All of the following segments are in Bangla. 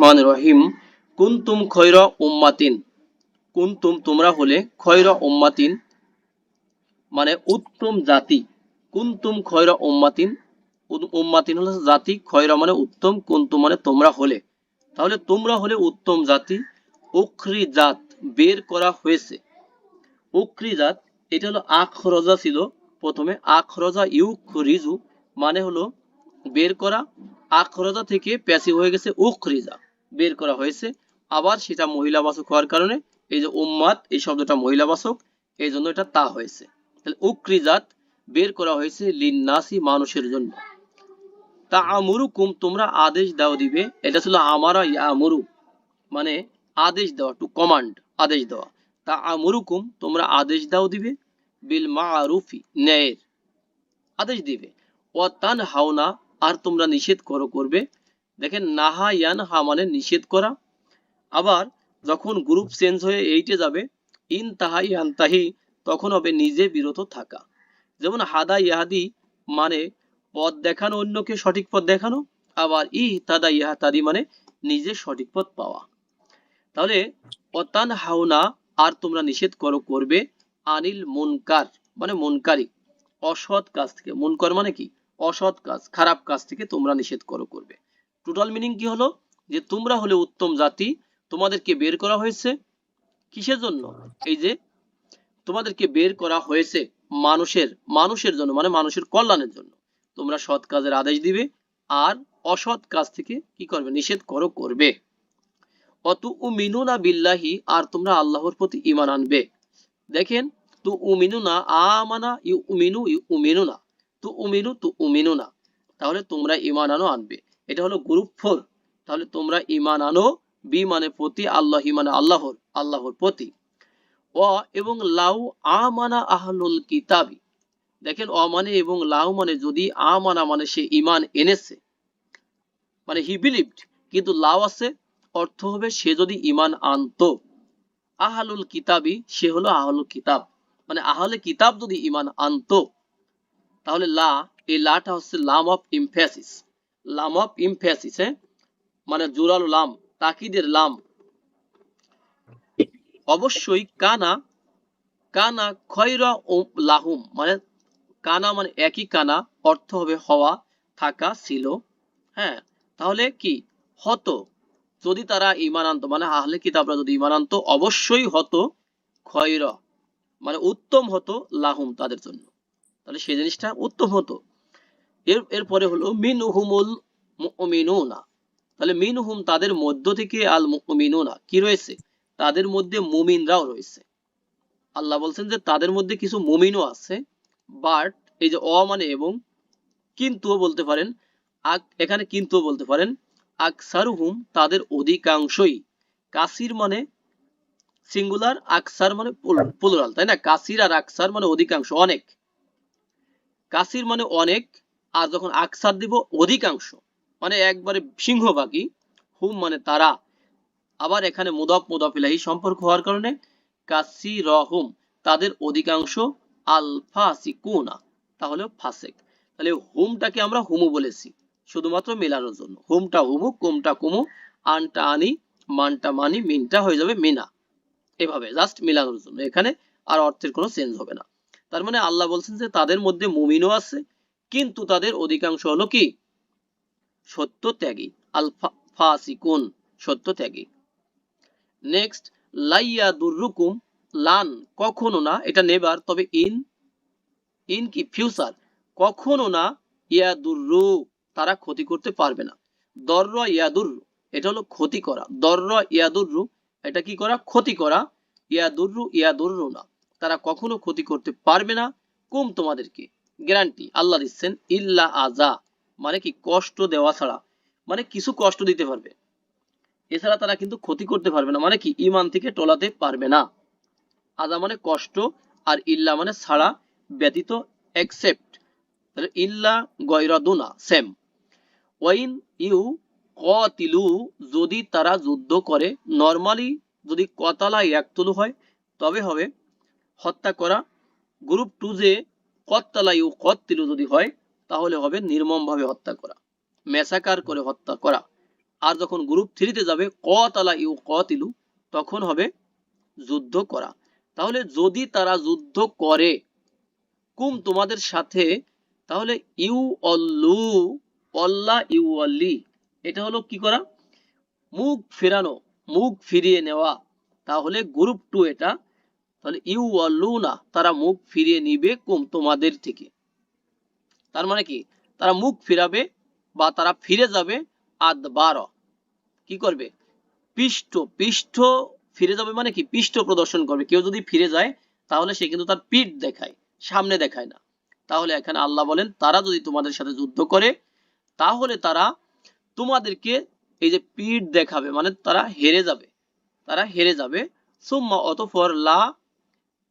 রহমান রহিম, কুনতুম খৈরা উম্মাতিন। কুনতুম তোমরা হলে খৈরা উম্মাতিন মানে উত্তম জাতি। কুনতুম খৈরা উম্মাতিন উম্মাতিন হলো জাতি খয়রা মানে উত্তম, কুনতুম মানে তোমরা হলে। তাহলে তোমরা হলে উত্তম জাতি উখরি জাত বের করা হয়েছে। উখরি জাত এটা হলো আখরজা ছিল প্রথমে। আখরজা ইউখরিজু মানে হলো বের করা। আখরজা থেকে প্যাসিভ হয়ে গেছে উখরিজা। বের করা হয়েছে। আবার সেটা মহিলাবাচক হওয়ার কারণে এই যে উম্মাদ, এই শব্দটা মহিলাবাচক, এই জন্য এটা তা হয়েছে। তাহলে উকরিজাত বের করা হয়েছে লিন্নাসি মানুষের জন্য। তা আমুরুকুম তোমরা আদেশ দাও দিবে। এটা ছিল আমারা ইয়ামুরু মানে আদেশ দেওয়া টু কমান্ড আদেশ দেওয়া। তা আমুরুকুম তোমরা আদেশ দাও দিবে। বিল মারুফি ন্যায়ের আদেশ দিবে। ও তান হাওনা আর তোমরা নিষেধ করো, করবে। দেখেন, নাহা ইয়ান হা মানে নিষেধ করা। আবার যখন গ্রুপ চেঞ্জ হয়ে এইটে যাবে, ইন তাহাই ইয়ান তাহি, তখন হবে নিজে বিরত থাকা। যেমন হাদা ইয়াহাদি মানে পথ দেখানো অন্যকে সঠিক পথ দেখানো, আবার ই তাদা ইহা তাদি মানে নিজে সঠিক পথ পাওয়া। তাহলে, অতান হাওনা আর তোমরা নিষেধ করো, করবে আনিল মুনকার মানে মুনকারি। অসৎ কাজ থেকে মুনকর মানে কি? অসৎ কাজ, খারাপ কাজ থেকে তোমরা নিষেধ করো, করবে। টোটাল মিনিং কি হলো? যে তোমরা হলে উত্তম জাতি, তোমাদেরকে বের করা হয়েছে। কিসের জন্য? এই যে তোমাদেরকে বের করা হয়েছে মানুষের মানুষের জন্য মানে মানুষের কল্যাণের জন্য। তোমরা সৎ কাজের আদেশ দিবে, আর অসৎ কাজ থেকে কি করবে? নিষেধ করো, করবে। অতু উমিনুনা বিল্লাহি, আর তোমরা আল্লাহর প্রতি ঈমান আনবে। দেখেন তু উমিনুনা আমানা ইউ উমিনু ইউ উমিনুনা তু উমিনু তু উমিনুনা তাহলে তোমরা ইমান আনো, আনবে। এটা হলো গ্রুপ ফোর তাহলে তোমরা ঈমান আনো বি মানে প্রতি, আল্লাহ মানে আল্লাহর আল্লাহর প্রতি। অ এবং লাউ আমানা আহলুল কিতাবি। দেখেন, অ মানে এবং লাউ মানে যদি আমানা মানে সে ঈমান এনেছে। মানে হি বিলিভড কিন্তু লাউ আছে, অর্থ হবে সে যদি ইমান আনতো। আহলুল কিতাবি, সে হলো আহলুল কিতাব। মানে আহলে কিতাব যদি ইমান আনতো, তাহলে লা, এই লাটা হচ্ছে লাম অফ ইমফ্যাসিস লাম অফ ইমফ্যাসিস হ্যাঁ মানে জোরালো লাম, তাকিদের লাম। অবশ্যই কানা কানা খয়রা লাহুম মানে কানা মানে একই কানা, অর্থ হবে হওয়া, থাকা, ছিল। হ্যাঁ তাহলে কি? হতো, যদি তারা ইমান আনতো মানে আহলে কিতাবরা যদি ইমান আনতো, অবশ্যই হতো খয়র মানে উত্তম হতো লাহুম তাদের জন্য। তাহলে সেই জিনিসটা উত্তম হতো। এর, এরপরে হলো, মিনহুমুল মুমিনুনা। তাহলে মিনহুম তাদের মধ্য থেকে আল মুমিনুনা। কি রয়েছে? তাদের মধ্যে মুমিনরাও রয়েছে। আল্লাহ বলছেন যে, তাদের মধ্যে কিছু মুমিনও আছে, বাট এই যে অ মানে এবং কিন্তুও বলতে পারেন এখানে কিন্তুও বলতে পারেন, আকসারুহুম তাদের অধিকাংশই। কাসির মানে সিঙ্গুলার, আকসার মানে প্লুরাল, তাই না? কাসির আর আকসার মানে অধিকাংশ, অনেক। কাসির মানে অনেক আর যখন আকসার দিব অধিকাংশ মানে একবারে সিংহভাগই, হুম মানে তারা, আবার এখানে মুদফ মুদফিলাহি সম্পর্ক হওয়ার কারণে কাসি রহুম তাদের অধিকাংশ আল ফাসিকুনা তাহলে ফাসেক। তাহলে হুমটাকে আমরা হুমু বলেছি, শুধুমাত্র মেলানোর জন্য। হুমটা হুমু, কুমটা কুমু, আনটা আনি, মানটা মানি, মিনটা হয়ে যাবে মিনা। এভাবে জাস্ট মেলানোর জন্য। এখানে আর অর্থের কোনো চেঞ্জ হবে না। তার মানে আল্লাহ বলছেন যে তাদের মধ্যে মুমিনও আছে কিন্তু তাদের অধিকাংশ হলো কি? সত্য ত্যাগী আল ফাসিকুন সত্য ত্যাগী নেক্সট লাইয়া দুরুকুম লান কখনো না, এটা নেবার, তবে ইন ইন কি? ফিউচার। কখনো না ইয়াদুরু তারা ক্ষতি করতে পারবে না। দর্র ইয়াদুর এটা হলো ক্ষতি করা। দর্র ইয়াদুরু এটা কি করা? ক্ষতি করা। ইয়াদুরু ইয়াদুরু না। তারা কখনো ক্ষতি করতে পারবে না। কুম তোমাদেরকে? গ্যারান্টি, আল্লাহ দিচ্ছেন, ইল্লা আজা মানে কি কষ্ট দেওয়া ছাড়া মানে কিছু কষ্ট দিতে পারবে। এছাড়া তারা কিন্তু ক্ষতি করতে পারবে না মানে কি ইমান থেকে টলাতে পারবে না। আজা মানে কষ্ট আর ইল্লা মানে ছাড়া ব্যতীত এক্সেপ্ট ইল্লা গয়রাদুনা সেম ওয়াইন ইউ কতিলু যদি তারা যুদ্ধ করে, নরমালি যদি কতালা একতুলু হয়, তবে হবে হত্যা করা। গ্রুপ টু যে কত্তালা ইউ কত্তিলু যদি হয়, তাহলে হবে নির্মমভাবে হত্যা করা। মেসাকার করে হত্যা করা। আর যখন গ্রুপ থ্রিতে যাবে, কতালা ইউ কতিলু, তখন হবে যুদ্ধ করা। তাহলে যদি তারা যুদ্ধ করে, কুম তোমাদের সাথে, তাহলে ইউ অল্লু, অল্লা ইউ অল্লি, এটা হলো কি করা? মুখ ফেরানো, মুখ ফিরিয়ে নেওয়া। তাহলে গ্রুপ টু এটা তাহলে ইউ অল্লু না, তারা মুখ ফিরিয়ে নিবে কুম তোমাদের থেকে। তার মানে কি? তারা মুখ ফিরাবে বা তারা ফিরে যাবে আদ বারো কি করবে? পৃষ্ঠ পৃষ্ঠ ফিরে যাবে মানে কি? পৃষ্ঠ প্রদর্শন করবে। কেউ যদি ফিরে যায়, তাহলে সে কিন্তু তার পিঠ দেখায়, সামনে দেখায় না। তাহলে এখানে আল্লাহ বলেন, তারা যদি তোমাদের সাথে যুদ্ধ করে, তাহলে তারা তোমাদেরকে এই যে পিঠ দেখাবে মানে তারা হেরে যাবে। তারা হেরে যাবে। সুম্মা অতঃপর লা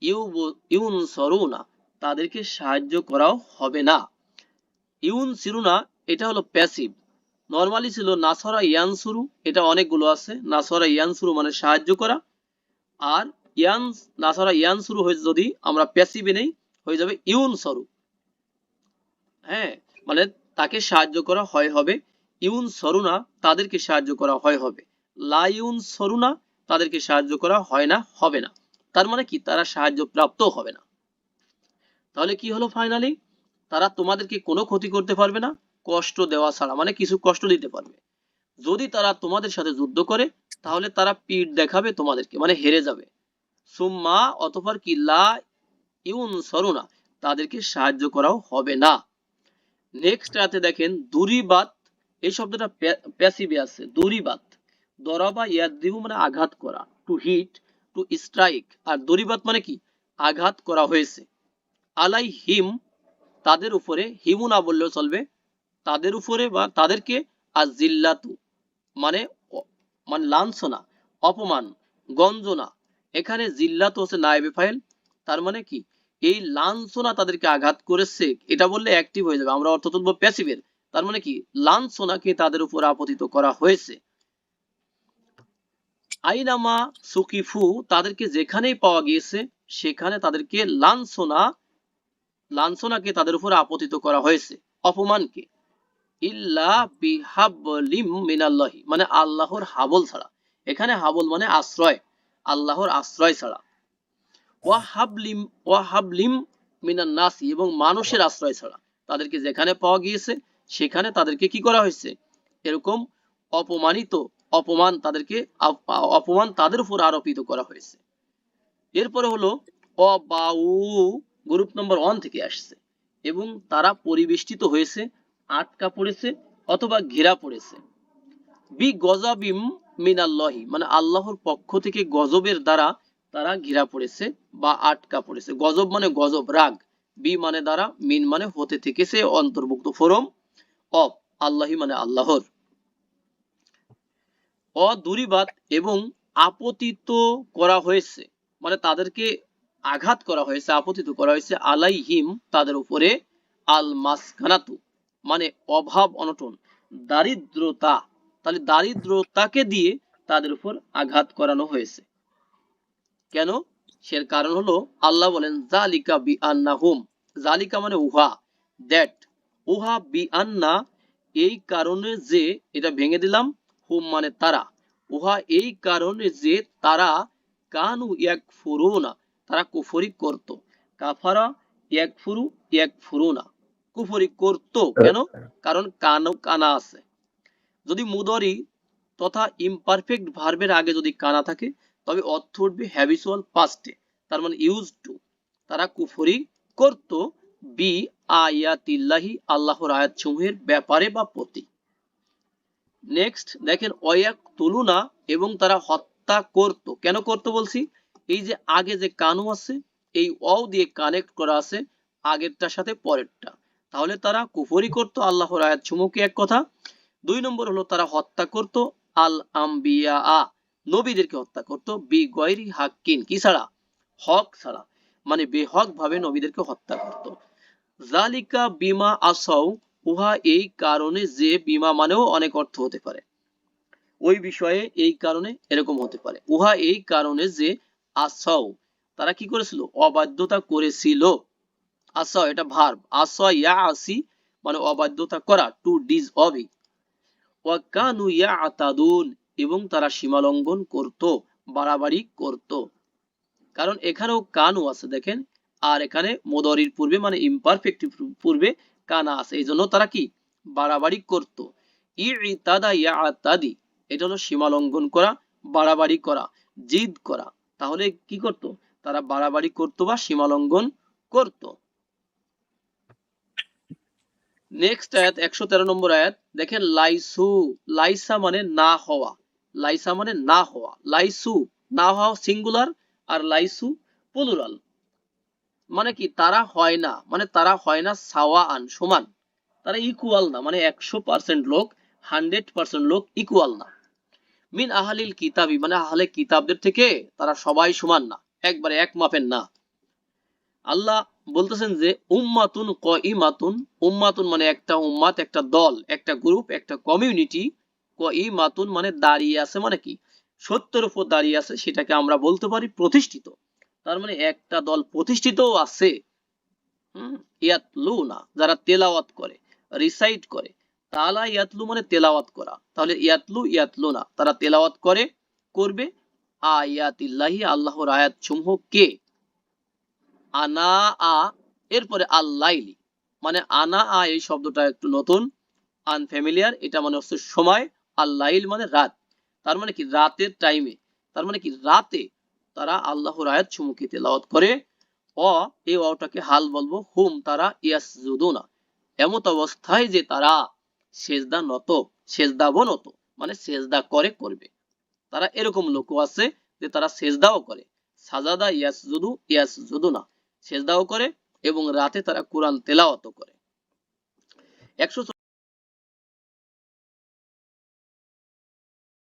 ইউন সরুনা তাদেরকে সাহায্য করাও হবে না। ইউন সিরুনা এটা হলো প্যাসিভ নর্মালি ছিল নাসরা ইয়ানসুরু, এটা অনেকগুলো আছে। নাসরা ইয়ানসুরু মানে সাহায্য করা। আর ইয়ান, নাসরা ইয়ানসুরু হয়ে যদি আমরা প্যাসিভে নেই, হয়ে যাবে ইউন সরু হ্যাঁ মানে তাকে সাহায্য করা হয় হবে ইউন সরুনা তাদেরকে সাহায্য করা হয় হবে। লা ইউন সরুনা তাদেরকে সাহায্য করা হয় না, হবে না। তার মানে কি? তারা সাহায্য প্রাপ্ত হবে না। তাহলে কি হলো ফাইনালি তারা তোমাদেরকে কোনো ক্ষতি করতে পারবে না, কষ্ট দেওয়া ছাড়া মানে কিছু কষ্ট দিতে পারবে। যদি তারা তোমাদের সাথে যুদ্ধ করে, তাহলে তারা পিঠ দেখাবে তোমাদেরকে মানে হেরে যাবে। সুম্মা অতঃপর কি ইউন সরুনা, তাদেরকে সাহায্য করাও হবে না। নেক্সট রাতে দেখেন দুরিবাত, এই শব্দটা প্যাসিভে আছে দুরিবাত। দরাবা ইয়াদিবু মানে আঘাত করা টু হিট টু স্ট্রাইক আর দরিবাত মানে কি? আঘাত করা হয়েছে। আলাই হিম তাদের উপরে, হিমু না বললেও চলবে, তাদের উপরে বা তাদেরকে আর জিল্লাতু মানে মানে লাঞ্ছনা, অপমান, গঞ্জনা। এখানে জিল্লাত হচ্ছে নায়েবে ফাইল, তার মানে কি? এই লাঞ্ছনা তাদেরকে আঘাত করেছে, এটা বললে অ্যাক্টিভ হয়ে যাবে। আমরা অর্থ তুলবো প্যাসিভের তার মানে কি? লাঞ্ছনাকে তাদের উপর আপতিত করা হয়েছে। আইনামা, সুকিফু তাদেরকে যেখানেই পাওয়া গিয়েছে, সেখানে তাদেরকে লাঞ্ছনা, লাঞ্ছনাকে তাদের উপর আপতিত করা হয়েছে। অপমানকে। মানে আল্লাহর হাবল ছাড়া। এখানে হাবল মানে আশ্রয়, আল্লাহর আশ্রয় ছাড়া। ওয়াহাবলিম ওয়াহাবলিম মিনান নাসি, এবং মানুষের আশ্রয় ছাড়া। তাদেরকে যেখানে পাওয়া গিয়েছে, সেখানে তাদেরকে কি করা হয়েছে? এরকম অপমানিত অপমান তাদেরকে অপমান তাদের উপর আরোপিত করা হয়েছে। এরপরে হলো অবাউ গ্রুপ নম্বর ওয়ান থেকে আসছে এবং তারা পরিবেষ্টিত হয়েছে, আটকা পড়েছে অথবা ঘেরা পড়েছে। বি গজাবিম মিনাল্লাহি মানে আল্লাহর পক্ষ থেকে গজবের দ্বারা তারা ঘেরা পড়েছে বা আটকা পড়েছে। গজব মানে গজব, রাগ। বি মানে দ্বারা, মিন মানে হতে থেকেছে, অন্তর্ভুক্ত ফোরম। অফ আল্লাহি মানে আল্লাহর। অদূরিবাদ এবং আপতিত করা হয়েছে। মানে তাদেরকে আঘাত করা হয়েছে, আপতিত করা হয়েছে আলাইহিম তাদের উপরে আল মাসকানাতু মানে অভাব অনটন, দারিদ্রতা, তাহলে দারিদ্রতাকে দিয়ে তাদের উপর আঘাত করানো হয়েছে। কেন? সের কারণ হলো আল্লাহ বলেন, জালিকা বি আন্না হুম জালিকা মানে উহা দ্যাট উহা বি আন্না এই কারণে যে এটা ভেঙে দিলাম, হুম মানে তারা। উহা এই কারণে যে তারা কানু এক ফুরুনা তারা কুফরি করত। কাফারা এক ফুরু এক ফুরুনা কুফরি করত কেন? কারণ কানো কানা আছে। যদি মুদরি তথা ইমপারফেক্ট ভার্বের আগে যদি কানা থাকে, তবে অর্থ উঠবে হ্যাবিচুয়াল পাস্টে তার মানে ইউজ টু তারা কুফরি করত। বি আয়াতিল্লাহি, আল্লাহর আয়াত সমূহের ব্যাপারে বা প্রতি। নেক্সট দেখেন অয়াক তুলুনা এবং তারা হত্যা করত। কেন করত বলছি? এই যে আগে যে কানু আছে, এই অ দিয়ে কানেক্ট করা আছে, আগেরটার সাথে পরেরটা। তাহলে তারা কুফরি করত, আল্লাহর আয়াত সমূহকে এক কথা? দুই নম্বর হলো তারা হত্যা করত, আল আম্বিয়া আ নবীদেরকে হত্যা করত বি গয়রি হাক্কিন। কি ছাড়া? হক ছাড়া। মানে বেহক ভাবে নবীদেরকে হত্যা করত। জালিকা বিমা আসাউ উহা এই কারণে যে বিমা মানেও অনেক অর্থ হতে পারে। ওই বিষয়ে এই কারণে এরকম হতে পারে। উহা এই কারণে যে আসাউ তারা কি করেছিল? অবাধ্যতা করেছিল। আসা এটা ভার্ব আসা ইয়া আসি মানে অবাধ্যতা করা টু ডিজ অবি ওয়াকানু ইয়াতাদুন, এবং তারা সীমালঙ্ঘন করত, বাড়াবাড়ি করত। কারণ এখানেও কানু আছে, দেখেন। আর এখানে মোদরির পূর্বে মানে ইমপারফেক্ট পূর্বে কানা আছে। এই জন্য তারা কি? বাড়াবাড়ি করত। ইতাদা ইয়াতাদি, এটা হলো সীমালঙ্ঘন করা, বাড়াবাড়ি করা, জিদ করা। তাহলে কি করত? তারা বাড়াবাড়ি করত বা সীমালঙ্ঘন করত। নেক্সট আয়াত, একশো তেরো নম্বর আয়াত, দেখেন লাইসু, লাইসা মানে না হওয়া। লাইসা মানে না হওয়া। লাইসু, না হওয়া সিঙ্গুলার আর লাইসু প্লুরাল মানে কি, তারা হয় না মানে তারা হয় না সাওয়া আন সমান। তারা ইকুয়াল না মানে একশো পার্সেন্ট লোক হান্ড্রেড পার্সেন্ট লোক ইকুয়াল না। মিন আহালিল কিতাবি মানে আহলে কিতাবদের থেকে তারা সবাই সমান না, একবারে এক মাপের না। আল্লাহ বলতেছেন যে, উম্মাতুন কইমাতুন উম্মাতুন মানে একটা উম্মাত, একটা দল, একটা গ্রুপ একটা কমিউনিটি কইমাতুন মানে দাঁড়িয়ে আছে মানে কি, সত্যের উপর দাঁড়িয়ে আছে, সেটাকে আমরা বলতে পারি প্রতিষ্ঠিত। তার মানে একটা দল প্রতিষ্ঠিতও আছে। না, যারা তেলাওয়াত করে রিসাইট করে। তালা ইয়াতলু মানে তেলাওয়াত করা। তাহলে ইয়াতলু ইয়াতলু না, তারা তেলাওয়াত করে, করবে। আয়াতিল্লাহি, আল্লাহর আয়াত সমূহ কে? আনা, আ, এরপরে আল্লাইলি। মানে আনা, আ এই শব্দটা একটু নতুন আনফ্যামিলিয়ার এটা মানে হচ্ছে সময়। আল্লাইল মানে রাত। তার মানে কি? রাতের টাইমে তার মানে কি? রাতে তারা আল্লাহর আয়াত সমূহকে তেলাওয়াত করে। অ, এই অটাকে হাল বলব, হুম, তারা ইয়াসজুদুনা। এমত অবস্থায় যে তারা সেজদা নত, সেজদা বনত মানে সেজদা করে, করবে। তারা এরকম লোকও আছে যে তারা সেজদাও করে। সাজাদা ইয়াসজুদু, ইয়াসজুদুনা। সেজদাও করে এবং রাতে তারা কোরআন তেলাওয়াতও করে। একশো